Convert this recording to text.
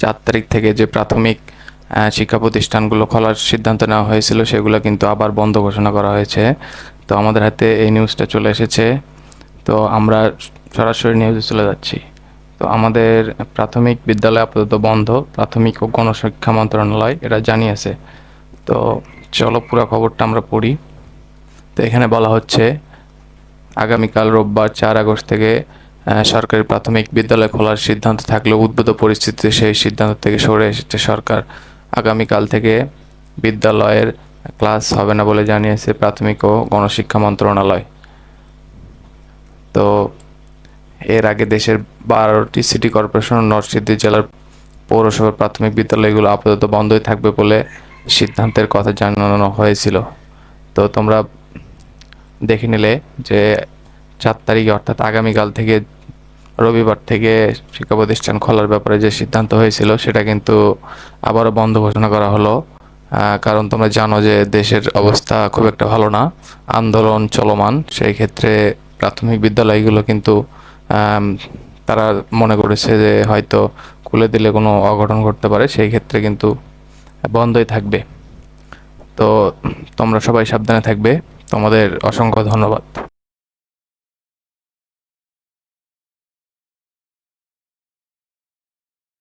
চার তারিখ থেকে যে প্রাথমিক শিক্ষা প্রতিষ্ঠানগুলো খোলার সিদ্ধান্ত নেওয়া হয়েছিল, সেগুলো কিন্তু আবার বন্ধ ঘোষণা করা হয়েছে। তো আমাদের হাতে এই নিউজটা চলে এসেছে। তো আমরা সরাসরি নিউজে চলে যাচ্ছি। তো আমাদের প্রাথমিক বিদ্যালয় আপাতত বন্ধ, প্রাথমিক ও গণশিক্ষা মন্ত্রণালয় এটা জানিয়েছে। তো চলো পুরো খবরটা আমরা পড়ি। তো এখানে বলা হচ্ছে, আগামীকাল রোববার চার আগস্ট থেকে সরকারি প্রাথমিক বিদ্যালয় খোলার সিদ্ধান্ত থাকলেও উদ্ভূত পরিস্থিতিতে সেই সিদ্ধান্ত থেকে সরে এসেছে সরকার। আগামীকাল থেকে বিদ্যালয়ের ক্লাস হবে না বলে জানিয়েছে প্রাথমিক ও গণশিক্ষা মন্ত্রণালয়। তো এর আগে দেশের বারোটি সিটি কর্পোরেশন নরসিংদী জেলার পৌরসভার প্রাথমিক বিদ্যালয়গুলো আপাতত বন্ধই থাকবে বলে সিদ্ধান্তের কথা জানানো হয়েছিল। তো তোমরা দেখে নিলে যে চার তারিখে, অর্থাৎ আগামীকাল থেকে রবিবার থেকে শিক্ষা প্রতিষ্ঠান খোলার ব্যাপারে যে সিদ্ধান্ত হয়েছিল, সেটা কিন্তু আবারও বন্ধ ঘোষণা করা হলো। কারণ তোমরা জানো যে দেশের অবস্থা খুব একটা ভালো না, আন্দোলন চলমান, সেই ক্ষেত্রে প্রাথমিক বিদ্যালয়গুলো কিন্তু তারা মনে করেছে যে হয়তো খুলে দিলে কোনো অঘটন ঘটতে পারে, সেই ক্ষেত্রে কিন্তু বন্ধই থাকবে। তো তোমরা সবাই সাবধানে থাকবে। তোমাদের অসংখ্য ধন্যবাদ।